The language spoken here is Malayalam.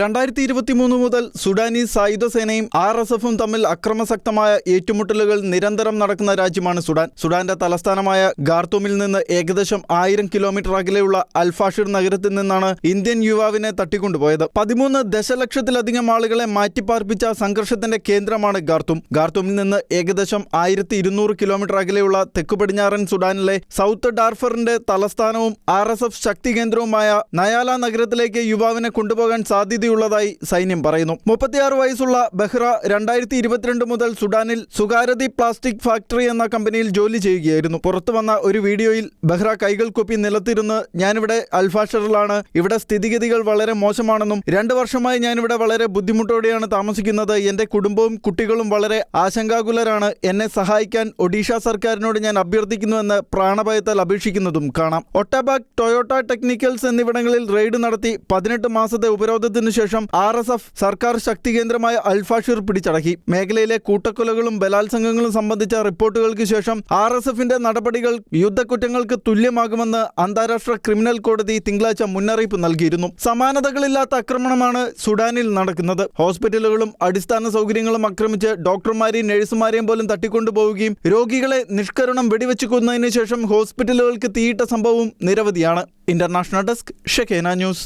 രണ്ടായിരത്തി ഇരുപത്തിമൂന്ന് മുതൽ സുഡാനീസ് സായുധ സേനയും ആർ എസ് എഫും തമ്മിൽ അക്രമസക്തമായ ഏറ്റുമുട്ടലുകൾ നിരന്തരം നടക്കുന്ന രാജ്യമാണ് സുഡാൻ. സുഡാന്റെ തലസ്ഥാനമായ ഗാർത്തൂമിൽ നിന്ന് ഏകദേശം ആയിരം കിലോമീറ്റർ അകലെയുള്ള അൽഫാഷിർ നഗരത്തിൽ നിന്നാണ് ഇന്ത്യൻ യുവാവിനെ തട്ടിക്കൊണ്ടുപോയത്. പതിമൂന്ന് ദശലക്ഷത്തിലധികം ആളുകളെ മാറ്റിപ്പാർപ്പിച്ച സംഘർഷത്തിന്റെ കേന്ദ്രമാണ് ഖാർത്തൂം. ഖാർത്തൂമിൽ നിന്ന് ഏകദേശം ആയിരത്തി ഇരുന്നൂറ് കിലോമീറ്റർ അകലെയുള്ള തെക്കു പടിഞ്ഞാറൻ സുഡാനിലെ സൗത്ത് ഡാർഫറിന്റെ തലസ്ഥാനവും ആർ എസ് എഫ് ശക്തി കേന്ദ്രവുമായ നയാല നഗരത്തിലേക്ക് യുവാവിനെ കൊണ്ടുപോകാൻ സാധ്യതയുള്ളതായി സൈന്യം പറയുന്നു. മുപ്പത്തിയാറ് വയസ്സുള്ള ബെഹ്റ രണ്ടായിരത്തി ഇരുപത്തിരണ്ട് മുതൽ സുഡാനിൽ സുഗാരതി പ്ലാസ്റ്റിക് ഫാക്ടറി എന്ന കമ്പനിയിൽ ജോലി ചെയ്യുകയായിരുന്നു. പുറത്തു വന്ന ഒരു വീഡിയോയിൽ ബെഹ്റ കൈകൾ കൊപ്പി നിലത്തിരുന്ന് ഞാനിവിടെ അൽഫാഷറിലാണ്. ഇവിടെ സ്ഥിതിഗതികൾ വളരെ മോശമാണെന്നും രണ്ട് വർഷമായി ഞാനിവിടെ വളരെ ബുദ്ധിമുട്ടോടെയാണ് താമസിക്കുന്നത്. എന്റെ കുടുംബവും കുട്ടികളും വളരെ ആശങ്കാകുലരാണ്. എന്നെ സഹായിക്കാൻ ഒഡീഷ സർക്കാരിനോട് ഞാൻ അഭ്യർത്ഥിക്കുന്നുവെന്ന് പ്രാണഭയത്താൽ അപേക്ഷിക്കുന്നതും കാണാം. ഒട്ടബാഗ് ടൊയോട്ട ടെക്നിക്കൽസ് എന്നിവിടങ്ങളിൽ റെയ്ഡ് നടത്തി പതിനെട്ട് മാസത്തെ ഉപരോധത്തിനു ശേഷം ആർ എസ് എഫ് സർക്കാർ ശക്തി കേന്ദ്രമായ അൽഫാഷിർ പിടിച്ചടക്കി. മേഖലയിലെ കൂട്ടക്കൊലകളും ബലാത്സംഗങ്ങളും സംബന്ധിച്ച റിപ്പോർട്ടുകൾക്ക് ശേഷം ആർ എസ് എഫിന്റെ നടപടികൾ യുദ്ധക്കുറ്റങ്ങൾക്ക് തുല്യമാകുമെന്ന് അന്താരാഷ്ട്ര ക്രിമിനൽ കോടതി തിങ്കളാഴ്ച മുന്നറിയിപ്പ് നൽകിയിരുന്നു. സമാനതകളില്ലാത്ത ആക്രമണമാണ് സുഡാനിൽ നടക്കുന്നത്. ഹോസ്പിറ്റലുകളും അടിസ്ഥാന സൗകര്യങ്ങളും ആക്രമിച്ച് ഡോക്ടർമാരെയും നഴ്സുമാരെയും പോലും തട്ടിക്കൊണ്ടുപോവുകയും രോഗികളെ നിഷ്കരണം വെടിവെച്ചു കൊന്നതിനു ശേഷം ഹോസ്പിറ്റലുകൾക്ക് തീയിട്ട സംഭവവും നിരവധിയാണ്. ഇന്റർനാഷണൽ ഡെസ്ക് ഷെഖേന ന്യൂസ്.